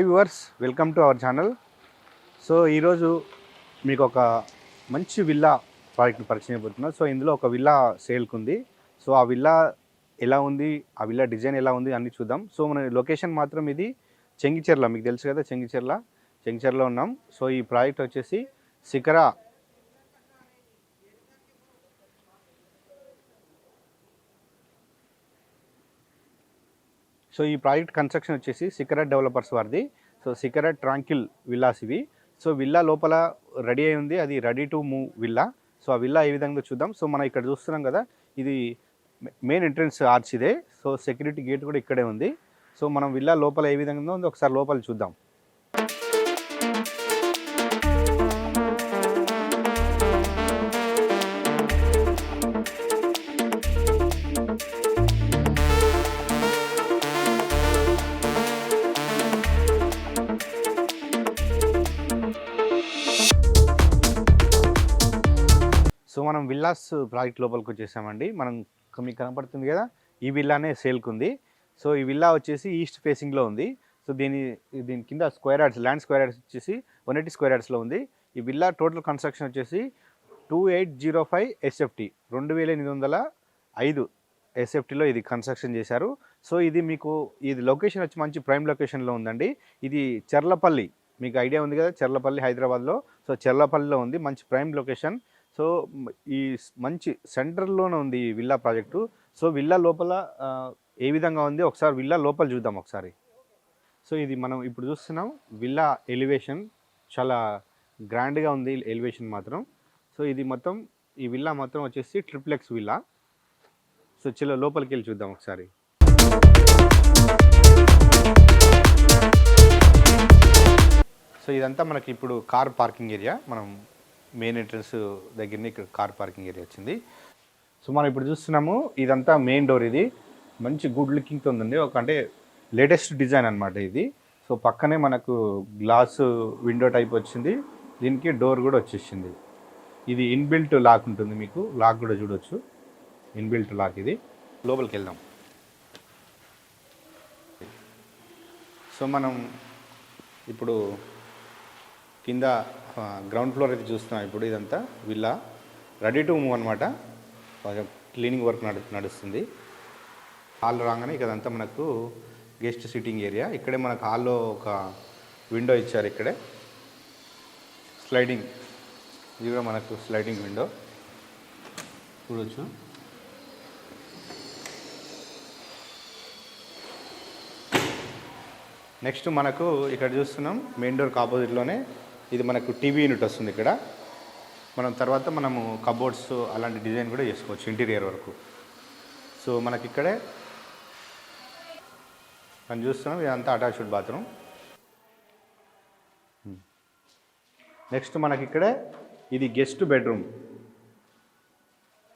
Hi viewers welcome to our channel so ఈరోజు మీకు ఒక మంచి విల్లా ప్రాజెక్ట్ని పరిచయం అయిపోతున్నా సో ఇందులో ఒక విల్లా సేల్కి ఉంది. సో ఆ విల్లా ఎలా ఉంది? ఆ విల్లా డిజైన్ ఎలా ఉంది? అన్ని చూద్దాం. సో మన లొకేషన్ మాత్రం ఇది చెంగిచెర్ల. మీకు తెలుసు కదా చెంగిచెర్ల. చెంగిచెర్లో ఉన్నాం. సో ఈ ప్రాజెక్ట్ వచ్చేసి శిఖరా సో ఈ ప్రాజెక్ట్ కన్స్ట్రక్షన్ వచ్చేసి సికరెట్ డెవలపర్స్ వారిది. సో సికరెట్ ట్రాంకిల్ విల్లాస్ ఇవి. సో విల్లా లోపల రెడీ అయి ఉంది. అది ready to move villa. So ఆ విల్లా ఏ విధంగా చూద్దాం. సో మనం ఇక్కడ చూస్తున్నాం కదా ఇది మెయిన్ ఎంట్రన్స్ ఆర్చ్ ఇదే. సో సెక్యూరిటీ గేట్ కూడా ఇక్కడే ఉంది. సో మనం విల్లా లోపల ఏ విధంగా ఉందో ఒకసారి లోపల చూద్దాం. మనం విల్లాస్ ప్రాజెక్ట్ లోపలికి వచ్చేసామండి. మనం మీకు కనపడుతుంది కదా ఈ విల్లానే సేల్కి ఉంది సో ఈ విల్లా వచ్చేసి ఈస్ట్ ఫేసింగ్లో ఉంది. సో దీని దీని కింద square yards land square yards వచ్చేసి వన్ ఎయిటీ స్క్వేర్ యార్డ్స్లో ఉంది. ఈ విల్లా టోటల్ కన్స్ట్రక్షన్ వచ్చేసి two eight zero five SFT రెండు వేల ఎనిమిది వందల ఐదు ఎస్ఎఫ్టీలో ఇది కన్స్ట్రక్షన్ చేశారు. సో ఇది మీకు ఇది లొకేషన్ వచ్చి మంచి ప్రైమ్ లొకేషన్లో ఉందండి. ఇది చెర్లపల్లి మీకు ఐడియా ఉంది కదా చెర్లపల్లి హైదరాబాద్లో. సో చెర్లపల్లిలో ఉంది మంచి ప్రైమ్ లొకేషన్. సో ఈ మంచి సెంటర్లోనే ఉంది ఈ విల్లా ప్రాజెక్టు. సో విల్లా లోపల ఏ విధంగా ఉంది? ఒకసారి విల్లా లోపల చూద్దాం ఒకసారి. సో ఇది మనం ఇప్పుడు చూస్తున్నాం విల్లా ఎలివేషన్ చాలా గ్రాండ్గా ఉంది ఎలివేషన్ మాత్రం. సో ఇది మొత్తం ఈ విల్లా మాత్రం వచ్చేసి ట్రిప్లెక్స్ విల్లా. సో చిల్ల లోపలికి వెళ్ళి చూద్దాం ఒకసారి. సో ఇదంతా మనకి ఇప్పుడు కార్ పార్కింగ్ ఏరియా. మనం మెయిన్ ఎంట్రన్స్ దగ్గరనే ఇక్కడ కార్ పార్కింగ్ ఏరియా వచ్చింది. సో మనం ఇప్పుడు చూస్తున్నాము ఇదంతా మెయిన్ డోర్ ఇది. మంచి గుడ్ లుకింగ్తో ఉందండి. ఒక అంటే లేటెస్ట్ డిజైన్ అన్నమాట ఇది. సో పక్కనే మనకు గ్లాస్ విండో టైప్ వచ్చింది. దీనికి డోర్ కూడా వచ్చేసింది. ఇది ఇన్బిల్ట్ లాక్ ఉంటుంది మీకు. లాక్ కూడా చూడొచ్చు. ఇన్బిల్ట్ లాక్ ఇది. లోపలికి వెళ్దాం. సో మనం ఇప్పుడు కింద గ్రౌండ్ ఫ్లోర్ అయితే చూస్తున్నాం ఇప్పుడు ఇదంతా. విల్లా రెడీ టు మూవ్ అనమాట కొంచెం క్లీనింగ్ వర్క్ నడు నడుస్తుంది. హాల్ రాగానే ఇక్కడంతా మనకు గెస్ట్ సిట్టింగ్ ఏరియా ఇక్కడే మనకు హాల్లో ఒక విండో ఇచ్చారు ఇక్కడే. స్లైడింగ్ ఇది కూడా మనకు స్లైడింగ్ విండో చూడొచ్చు. నెక్స్ట్ మనకు ఇక్కడ చూస్తున్నాం మెయిన్ డోర్కి ఆపోజిట్లోనే ఇది మనకు టీవీ యూనిట్ వస్తుంది ఇక్కడ. మనం తర్వాత మనము కబోర్డ్స్ అలాంటి డిజైన్ కూడా చేసుకోవచ్చు ఇంటీరియర్ వరకు. సో మనకి ఇక్కడే మనం చూస్తున్నాం ఇదంతా అటాచ్డ్ బాత్రూమ్. నెక్స్ట్ మనకి ఇక్కడే ఇది గెస్ట్ బెడ్రూమ్.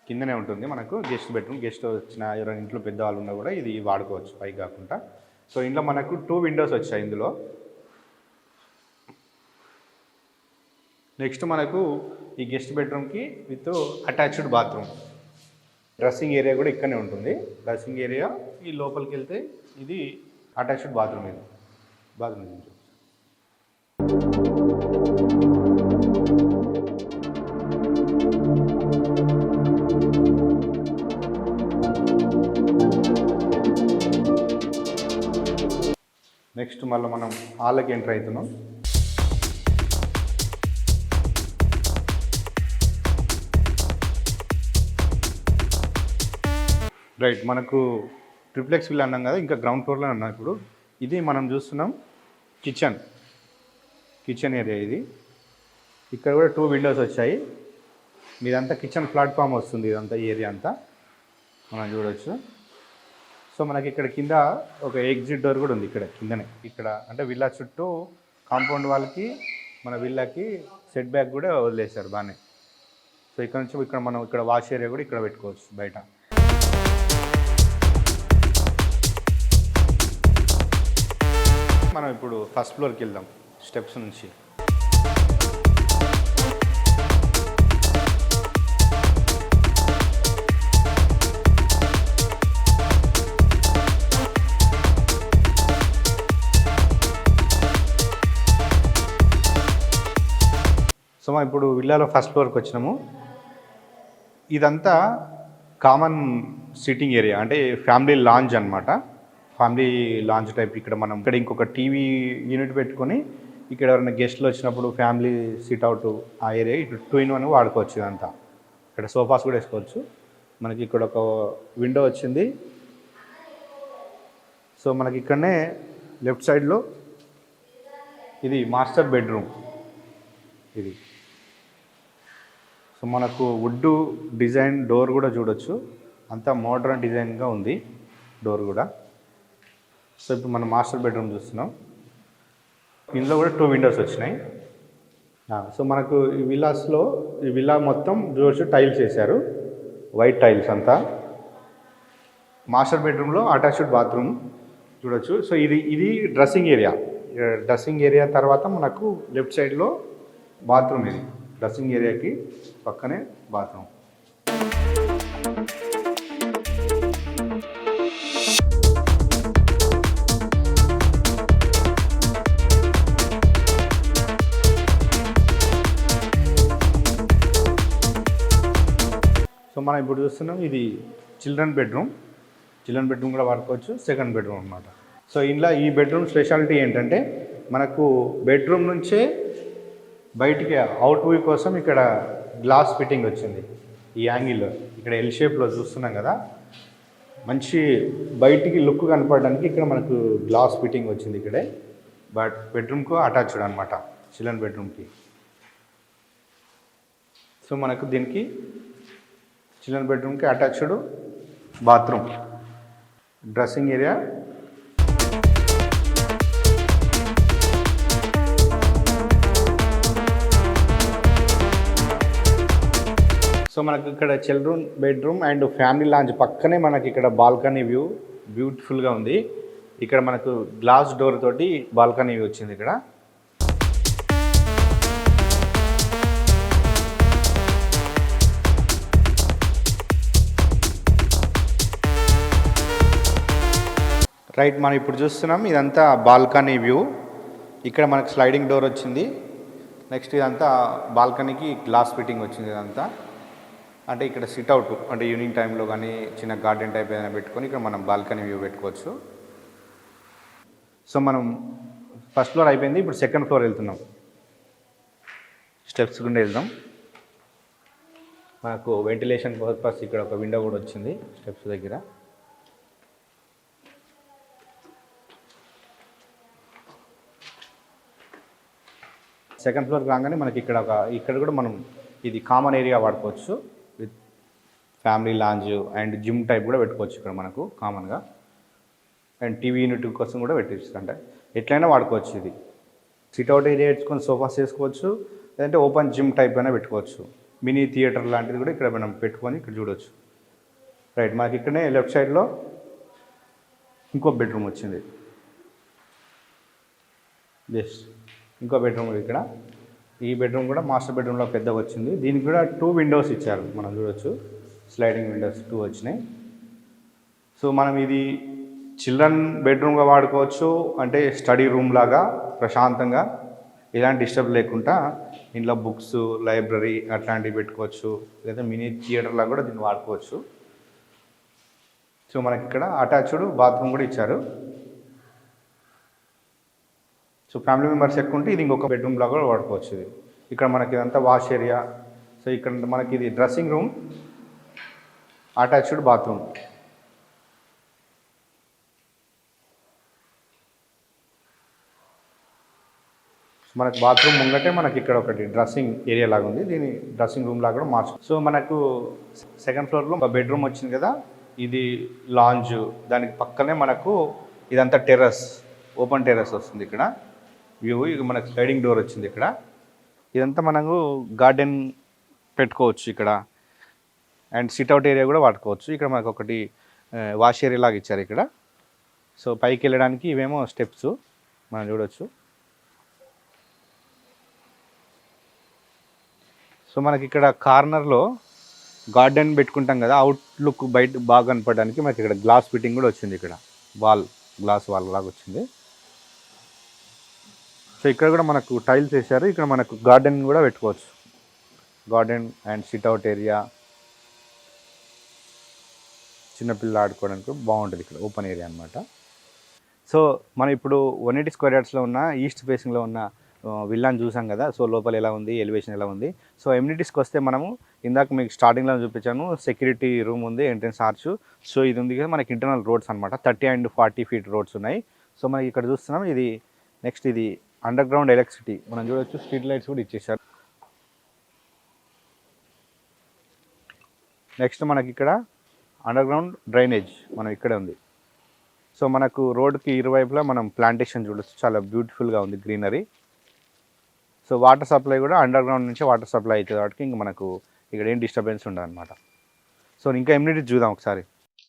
కిందనే ఉంటుంది మనకు గెస్ట్ బెడ్రూమ్. గెస్ట్ వచ్చిన ఎవరైనా ఇంట్లో పెద్దవాళ్ళు ఉన్నా కూడా ఇది వాడుకోవచ్చు పైకి కాకుండా. సో ఇంట్లో మనకు టూ విండోస్ వచ్చాయి ఇందులో. నెక్స్ట్ మనకు ఈ గెస్ట్ బెడ్రూమ్కి with attached bathroom. Dressing area కూడా ఇక్కడనే ఉంటుంది. డ్రెస్సింగ్ ఏరియా ఈ లోపలికి వెళ్తే ఇది అటాచ్డ్ బాత్రూమ్ ఇది. బాత్రూమ్ ఇది. నెక్స్ట్ మళ్ళీ మనం హాల్కి ఎంటర్ అవుతున్నాం. రైట్ మనకు ట్రిప్లెక్స్ విల్ అన్నాం కదా ఇంకా గ్రౌండ్ ఫ్లోర్లో అన్నాం ఇప్పుడు. ఇది మనం చూస్తున్నాం కిచెన్ కిచెన్ ఏరియా ఇది. ఇక్కడ కూడా టూ విండోస్ వచ్చాయి. మీదంతా కిచెన్ ప్లాట్ఫామ్ వస్తుంది ఇదంతా ఏరియా అంతా. మనం చూడవచ్చు సో మనకి ఇక్కడ కింద ఒక ఎగ్జిట్ డోర్ కూడా ఉంది ఇక్కడ కిందనే. ఇక్కడ అంటే విల్లా చుట్టూ కాంపౌండ్ వాళ్ళకి మన విల్లాకి సెట్ బ్యాక్ కూడా వదిలేశారు బాగానే. సో ఇక్కడ నుంచి ఇక్కడ మనం ఇక్కడ వాష్ ఏరియా కూడా ఇక్కడ పెట్టుకోవచ్చు బయట. మనం ఇప్పుడు ఫస్ట్ ఫ్లోర్కి వెళ్దాం స్టెప్స్ నుంచి. సో మనం ఇప్పుడు విల్లాలో ఫస్ట్ ఫ్లోర్కి వచ్చినాము. ఇదంతా కామన్ సిట్టింగ్ ఏరియా అంటే ఫ్యామిలీ లాంజ్ అనమాట ఫ్యామిలీ లాంచ్ టైప్ ఇక్కడ మనం ఇక్కడ ఇంకొక టీవీ యూనిట్ పెట్టుకొని ఇక్కడ ఎవరైనా గెస్ట్లు వచ్చినప్పుడు ఫ్యామిలీ సిట్ అవుట్ ఆ ఏరియా ఇటు టూ ఇన్ వన్ వాడుకోవచ్చు ఇదంతా. ఇక్కడ సోఫాస్ కూడా వేసుకోవచ్చు. మనకి ఇక్కడ ఒక విండో వచ్చింది. సో మనకి ఇక్కడనే లెఫ్ట్ సైడ్లో ఇది మాస్టర్ బెడ్రూమ్. ఇది. సో మనకు వుడ్ డిజైన్ డోర్ కూడా చూడొచ్చు. అంతా మోడర్న్ డిజైన్గా ఉంది డోర్ కూడా. సో ఇప్పుడు మనం మాస్టర్ బెడ్రూమ్ చూస్తున్నాం. ఇందులో కూడా టూ విండోస్ వచ్చినాయి. సో మనకు ఈ విల్లాస్లో ఈ విలా మొత్తం చూడొచ్చు టైల్స్ వేశారు. వైట్ టైల్స్ అంతా. మాస్టర్ బెడ్రూమ్లో అటాచ్డ్ బాత్రూమ్ చూడొచ్చు. సో ఇది ఇది డ్రెస్సింగ్ ఏరియా డ్రెస్సింగ్ ఏరియా తర్వాత మనకు లెఫ్ట్ సైడ్లో బాత్రూమ్ ఇది. డ్రెస్సింగ్ ఏరియాకి పక్కనే బాత్రూమ్ సో మనం ఇప్పుడు చూస్తున్నాం ఇది చిల్డ్రన్ బెడ్రూమ్. చిల్డ్రన్ బెడ్రూమ్ కూడా వాడుకోవచ్చు సెకండ్ బెడ్రూమ్ అనమాట సో ఇంట్లో ఈ బెడ్రూమ్ స్పెషాలిటీ ఏంటంటే మనకు బెడ్రూమ్ నుంచే బయటికి అవుట్ వ్యూ కోసం ఇక్కడ గ్లాస్ ఫిట్టింగ్ వచ్చింది. ఈ యాంగిల్లో ఇక్కడ ఎల్ షేప్లో చూస్తున్నాం కదా. మంచి బయటికి లుక్ కనపడడానికి ఇక్కడ మనకు గ్లాస్ ఫిట్టింగ్ వచ్చింది ఇక్కడే. బట్ బెడ్రూమ్కు అటాచ్డ్ అనమాట చిల్డ్రన్ బెడ్రూమ్కి. సో మనకు దీనికి చిల్డ్రన్ బెడ్రూమ్కి attached bathroom. Dressing area. So మనకి ఇక్కడ children bedroom and family lounge పక్కనే మనకి ఇక్కడ బాల్కనీ వ్యూ బ్యూటిఫుల్గా ఉంది. ఇక్కడ మనకు గ్లాస్ డోర్ తోటి బాల్కనీ వ్యూ వచ్చింది ఇక్కడ. రైట్ మనం ఇప్పుడు చూస్తున్నాం ఇదంతా బాల్కనీ వ్యూ. ఇక్కడ మనకు స్లైడింగ్ డోర్ వచ్చింది. నెక్స్ట్ ఇదంతా బాల్కనీకి గ్లాస్ ఫిట్టింగ్ వచ్చింది ఇదంతా. అంటే ఇక్కడ సిట్ అవుట్ అంటే ఈవినింగ్ టైంలో కానీ చిన్న గార్డెన్ టైప్ ఏదైనా పెట్టుకొని ఇక్కడ మనం బాల్కనీ వ్యూ పెట్టుకోవచ్చు. సో మనం ఫస్ట్ ఫ్లోర్ అయిపోయింది ఇప్పుడు సెకండ్ ఫ్లోర్ వెళ్తున్నాం. స్టెప్స్ గుండా వెళ్దాం. మనకు వెంటిలేషన్ పర్పస్ ఇక్కడ ఒక విండో కూడా వచ్చింది స్టెప్స్ దగ్గర. సెకండ్ ఫ్లోర్ రాగానే మనకి ఇక్కడ ఒక ఇక్కడ కూడా మనం ఇది కామన్ ఏరియా వాడుకోవచ్చు with family lounge and gym type కూడా పెట్టుకోవచ్చు ఇక్కడ మనకు కామన్గా అండ్ టీవీ యూనిట్ కోసం కూడా పెట్టించు అంటే. ఎట్లయినా వాడుకోవచ్చు ఇది. సిట్అవుట్ ఏరియా పెట్టుకొని సోఫాస్ చేసుకోవచ్చు లేదంటే ఓపెన్ జిమ్ టైప్ అయినా పెట్టుకోవచ్చు. మినీ థియేటర్ లాంటిది కూడా ఇక్కడ మనం పెట్టుకొని ఇక్కడ చూడవచ్చు రైట్ మనకి ఇక్కడనే లెఫ్ట్ సైడ్లో ఇంకో బెడ్రూమ్ వచ్చింది. ఎస్ ఇంకో బెడ్రూమ్ ఇక్కడ. ఈ బెడ్రూమ్ కూడా మాస్టర్ బెడ్రూమ్లో పెద్దగా వచ్చింది. దీనికి కూడా టూ విండోస్ ఇచ్చారు. మనం చూడొచ్చు. స్లైడింగ్ విండోస్ టూ వచ్చినాయి. సో మనం ఇది చిల్డ్రన్ బెడ్రూమ్గా వాడుకోవచ్చు. అంటే స్టడీ రూమ్ లాగా ప్రశాంతంగా ఎలాంటి డిస్టర్బ్ లేకుండా ఇంట్లో బుక్స్ లైబ్రరీ అట్లాంటివి పెట్టుకోవచ్చు. లేదా మినీ థియేటర్లో కూడా దీన్ని వాడుకోవచ్చు. సో మనకి ఇక్కడ అటాచ్డ్ బాత్రూమ్ కూడా ఇచ్చారు. సో ఫ్యామిలీ మెంబర్స్ ఎక్కువ ఉంటే ఇది ఇంకొక బెడ్రూమ్ లాగా కూడా వాడుకోవచ్చు ఇది. ఇక్కడ మనకి ఇదంతా వాష్ ఏరియా. సో ఇక్కడ మనకి ఇది డ్రెస్సింగ్ రూమ్ అటాచ్డ్ బాత్రూమ్. మనకు బాత్రూమ్ ముంగటే మనకి ఇక్కడ ఒకటి డ్రెస్సింగ్ ఏరియా లాగా ఉంది. దీని డ్రెస్సింగ్ రూమ్ లాగా కూడా మార్చు. సో మనకు సెకండ్ ఫ్లోర్లో ఒక బెడ్రూమ్ వచ్చింది కదా ఇది లాంజ్. దానికి పక్కనే మనకు ఇదంతా టెర్రస్ ఓపెన్ టెర్రస్ వస్తుంది ఇక్కడ. వ్యూ ఇక మనకు స్లైడింగ్ డోర్ వచ్చింది ఇక్కడ. ఇదంతా మనకు గార్డెన్ పెట్టుకోవచ్చు ఇక్కడ. అండ్ సిట్అవుట్ ఏరియా కూడా వాడుకోవచ్చు. ఇక్కడ మనకు ఒకటి వాష్ ఏరియా లాగా ఇచ్చారు ఇక్కడ. సో పైకి వెళ్ళడానికి ఇవేమో స్టెప్స్ మనం చూడొచ్చు. సో మనకి ఇక్కడ కార్నర్లో గార్డెన్ పెట్టుకుంటాం కదా అవుట్లుక్ బయట బాగా కనపడడానికి మనకి ఇక్కడ గ్లాస్ ఫిట్టింగ్ కూడా వచ్చింది ఇక్కడ. వాల్ గ్లాస్ వాల్ లాగా వచ్చింది. సో ఇక్కడ కూడా మనకు టైల్స్ వేశారు. ఇక్కడ మనకు గార్డెన్ కూడా పెట్టుకోవచ్చు. గార్డెన్ అండ్ సిట్అవుట్ ఏరియా చిన్నపిల్లలు ఆడుకోవడానికి బాగుంటుంది ఇక్కడ ఓపెన్ ఏరియా అనమాట సో మనం ఇప్పుడు వన్ ఎయిటీ స్క్వేర్ యార్డ్స్లో ఉన్న ఈస్ట్ ఫేసింగ్లో ఉన్న విల్లాని చూసాం కదా. సో లోపల ఎలా ఉంది? ఎలివేషన్ ఎలా ఉంది? సో ఎమ్యూనిటీస్కి వస్తే మనము ఇందాక మీకు స్టార్టింగ్లో చూపించాను సెక్యూరిటీ రూమ్ ఉంది ఎంట్రన్స్ ఆర్చ్ సో ఇది ఉంది కదా మనకి ఇంటర్నల్ రోడ్స్ అనమాట thirty and forty feet roads ఉన్నాయి. సో మనకి ఇక్కడ చూస్తున్నాం ఇది నెక్స్ట్ ఇది అండర్ గ్రౌండ్ ఎలక్ట్రిసిటీ మనం చూడొచ్చు స్ట్రీట్ లైట్స్ కూడా ఇచ్చేసారు నెక్స్ట్ మనకి ఇక్కడ అండర్ గ్రౌండ్ డ్రైనేజ్ మనం ఇక్కడే ఉంది. సో మనకు రోడ్కి ఇరువైపులా మనం ప్లాంటేషన్ చూడొచ్చు. చాలా బ్యూటిఫుల్గా ఉంది గ్రీనరీ సో వాటర్ సప్లై కూడా అండర్ గ్రౌండ్ నుంచి వాటర్ సప్లై అవుతుంది కాబట్టి ఇంక మనకు ఇక్కడ ఏం డిస్టర్బెన్స్ ఉండదు అనమాట సో ఇంకా ఎమ్యూనిటీస్ చూద్దాం ఒకసారి.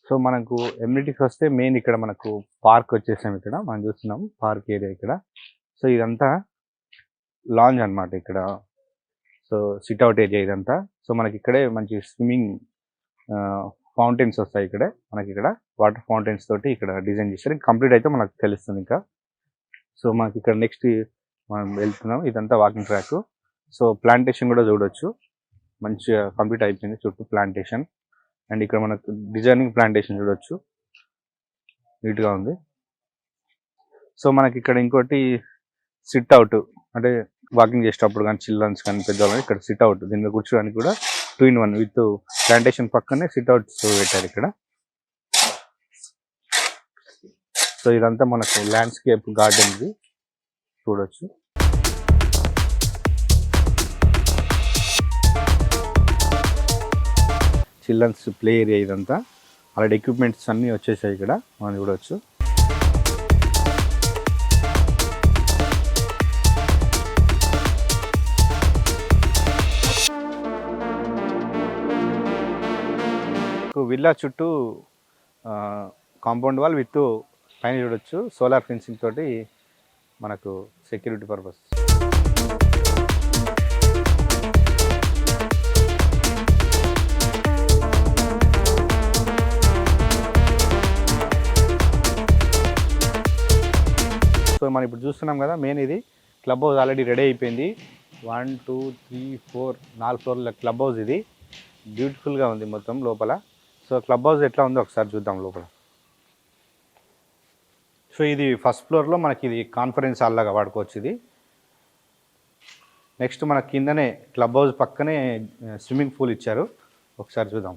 సో మనకు ఎమ్యూనిటీస్ వస్తే మెయిన్ ఇక్కడ మనకు పార్క్ వచ్చేసాం ఇక్కడ. మనం చూస్తున్నాం పార్క్ ఏరియా ఇక్కడ. సో ఇదంతా లాంజ్ అన్నమాట ఇక్కడ. సో సిట్అవుట్ ఏరియా ఇదంతా. సో మనకి ఇక్కడే మంచి స్విమ్మింగ్ ఫౌంటైన్స్ వస్తాయి ఇక్కడే. మనకి ఇక్కడ వాటర్ ఫౌంటైన్స్ తోటి ఇక్కడ డిజైన్ చేశారు. కంప్లీట్ అయితే మనకు తెలుస్తుంది ఇంకా. సో మనకి ఇక్కడ నెక్స్ట్ మనం వెళ్తున్నాం. ఇదంతా వాకింగ్ ట్రాక్. సో ప్లాంటేషన్ కూడా చూడొచ్చు. మంచిగా కంప్లీట్ అయిపోయింది చుట్టూ ప్లాంటేషన్. అండ్ ఇక్కడ మనకు డిజైనింగ్ ప్లాంటేషన్ చూడొచ్చు. నీట్గా ఉంది. సో మనకి ఇక్కడ ఇంకోటి సిట్ అవుట్ అంటే వాకింగ్ చేసేటప్పుడు కానీ చిల్డ్రన్స్ కానీ పెద్దవాళ్ళు ఇక్కడ సిట్ అవుట్ దీని మీద కూర్చోడానికి కూడా two in one with plantation పక్కనే సిట్ అవుట్ పెట్టారు ఇక్కడ. సో ఇదంతా మనకు ల్యాండ్స్కేప్ గార్డెన్ ఇది చూడొచ్చు. చిల్డ్రన్స్ ప్లే ఏరియా ఇదంతా. ఆల్రెడీ ఎక్విప్మెంట్స్ అన్నీ వచ్చేసాయి ఇక్కడ. మనం చూడవచ్చు విల్లా చుట్టూ కాంపౌండ్ వాల్ విత్ పైన చూడొచ్చు. సోలార్ ఫెన్సింగ్ తోటి మనకు సెక్యూరిటీ పర్పస్. సో మనం ఇప్పుడు చూస్తున్నాం కదా మెయిన్ ఇది. క్లబ్ హౌస్ ఆల్రెడీ రెడీ అయిపోయింది. వన్ టూ త్రీ ఫోర్ నాలుగు ఫ్లోర్ల క్లబ్ హౌస్ ఇది. బ్యూటిఫుల్గా ఉంది మొత్తం లోపల. సో క్లబ్ హౌస్ ఎట్లా ఉందో ఒకసారి చూద్దాం లోపల. సో ఇది ఫస్ట్ ఫ్లోర్లో మనకి ఇది కాన్ఫరెన్స్ హాల్ లాగా వాడుకోవచ్చు ఇది. నెక్స్ట్ మన కిందనే క్లబ్ హౌస్ పక్కనే స్విమ్మింగ్ పూల్ ఇచ్చారు. ఒకసారి చూద్దాం.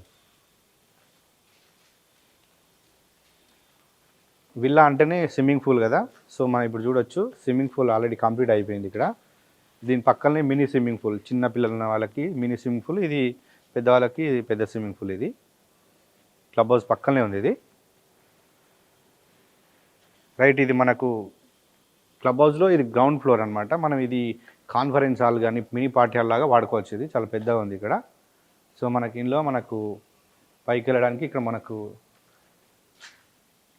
విల్లా అంటేనే స్విమ్మింగ్ పూల్ కదా. సో మనం ఇప్పుడు చూడొచ్చు స్విమ్మింగ్ పూల్ ఆల్రెడీ కంప్లీట్ అయిపోయింది ఇక్కడ. దీని పక్కనే మినీ స్విమ్మింగ్ పూల్ చిన్న పిల్లల వాళ్ళకి మినీ స్విమ్మింగ్ పూల్ ఇది పెద్దవాళ్ళకి ఇది పెద్ద స్విమ్మింగ్ పూల్ ఇది. క్లబ్ హౌస్ పక్కనే ఉంది ఇది. రైట్ ఇది మనకు క్లబ్ హౌస్లో ఇది గ్రౌండ్ ఫ్లోర్ అనమాట మనం ఇది కాన్ఫరెన్స్ హాల్ కానీ మినీ పార్టీ హాల్ లాగా వాడుకోవచ్చు ఇది. చాలా పెద్దగా ఉంది ఇక్కడ. సో మనకి ఇందులో మనకు పైకి వెళ్ళడానికి ఇక్కడ మనకు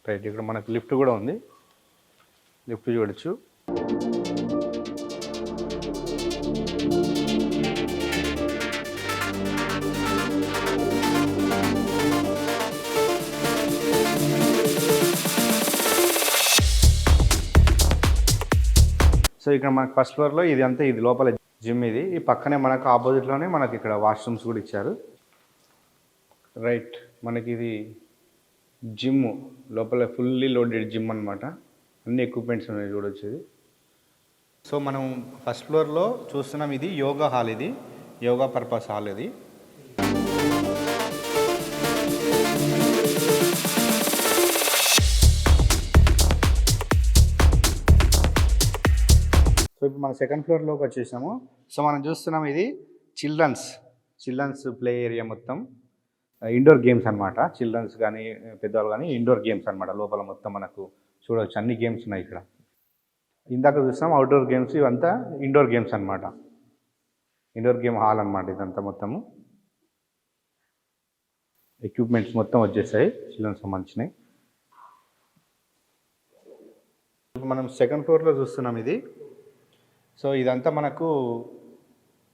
రైట్ ఇక్కడ మనకు లిఫ్ట్ కూడా ఉంది. లిఫ్ట్ చూడొచ్చు. ఇక్కడ మనకు ఫస్ట్ ఫ్లోర్లో ఇది అంతా ఇది లోపల జిమ్ ఇది. ఈ పక్కనే మనకు ఆపోజిట్లోనే మనకి ఇక్కడ వాష్రూమ్స్ కూడా ఇచ్చారు. రైట్ మనకి ఇది జిమ్ లోపల ఫుల్లీ లోడెడ్ జిమ్ అనమాట అన్ని ఎక్విప్మెంట్స్ ఉన్నాయి చూడొచ్చు ఇది సో మనం ఫస్ట్ ఫ్లోర్లో చూస్తున్నాం ఇది యోగా హాల్ ఇది. యోగా పర్పస్ హాల్ ఇది. ఇప్పుడు మన సెకండ్ ఫ్లోర్లోకి వచ్చేసాము. సో మనం చూస్తున్నాం ఇది చిల్డ్రన్స్ చిల్డ్రన్స్ ప్లే ఏరియా మొత్తం. ఇండోర్ గేమ్స్ అనమాట చిల్డ్రన్స్ కానీ పెద్దవాళ్ళు కానీ ఇండోర్ గేమ్స్ అనమాట లోపల మొత్తం మనకు చూడవచ్చు. అన్ని గేమ్స్ ఉన్నాయి ఇక్కడ. ఇందాక చూస్తాం అవుట్డోర్ గేమ్స్ ఇవంతా ఇండోర్ గేమ్స్ అనమాట ఇండోర్ గేమ్ హాల్ అనమాట ఇదంతా మొత్తము. ఎక్విప్మెంట్స్ మొత్తం వచ్చేసాయి. చిల్డ్రన్స్ సంబంధించినవి. ఇప్పుడు మనం సెకండ్ ఫ్లోర్లో చూస్తున్నాం ఇది. సో ఇదంతా మనకు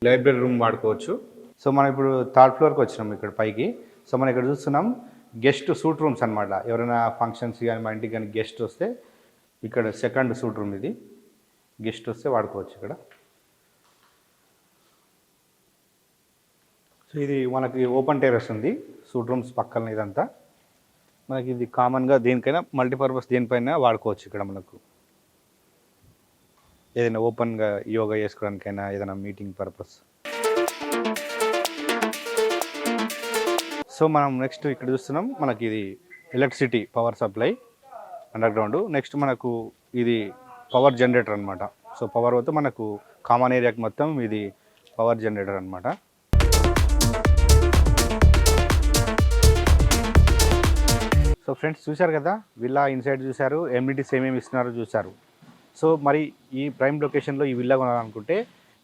లైబ్రరీ రూమ్ వాడుకోవచ్చు. సో మనం ఇప్పుడు థర్డ్ ఫ్లోర్కి వచ్చినాం ఇక్కడ పైకి. సో మనం ఇక్కడ చూస్తున్నాం గెస్ట్ సూట్ రూమ్స్ అనమాట ఎవరైనా ఫంక్షన్స్ కానీ మా ఇంటికి కానీ గెస్ట్ వస్తే ఇక్కడ సెకండ్ సూట్ రూమ్ ఇది. గెస్ట్ వస్తే వాడుకోవచ్చు ఇక్కడ. ఇది మనకి ఓపెన్ టెరెస్ ఉంది. సూట్ రూమ్స్ పక్కన ఇదంతా. మనకి ఇది కామన్గా దేనికైనా మల్టీపర్పస్ దేనిపైన వాడుకోవచ్చు ఇక్కడ మనకు. ఏదైనా ఓపెన్గా యోగా చేసుకోవడానికైనా ఏదైనా మీటింగ్ పర్పస్. సో మనం నెక్స్ట్ ఇక్కడ చూస్తున్నాం మనకి ఇది electricity power supply underground next మనకు ఇది పవర్ జనరేటర్ అనమాట సో పవర్ పోతే మనకు కామన్ ఏరియాకి మొత్తం ఇది పవర్ జనరేటర్ అనమాట సో ఫ్రెండ్స్ చూశారు కదా విల్లా ఇన్సైడ్ చూశారు ఎమ్యూనిటీస్ ఏమేమి ఇస్తున్నారో చూశారు. సో మరి ఈ ప్రైమ్ లొకేషన్లో ఈ విల్లా కొనాలనుకుంటే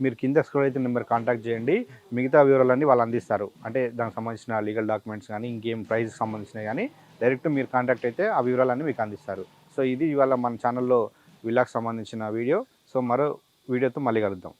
మీరు కింద స్క్రోల్ అయితే నెంబర్ కాంటాక్ట్ చేయండి. మిగతా వివరాలన్నీ వాళ్ళు అందిస్తారు. అంటే దానికి సంబంధించిన లీగల్ డాక్యుమెంట్స్ కానీ ఇంకేం ప్రైస్కి సంబంధించినవి కానీ డైరెక్ట్ మీరు కాంటాక్ట్ అయితే ఆ వివరాలన్నీ మీకు అందిస్తారు. సో ఇది ఇవాళ మన ఛానల్లో విల్లాకి సంబంధించిన వీడియో. సో మరో వీడియోతో మళ్ళీ కలుద్దాం.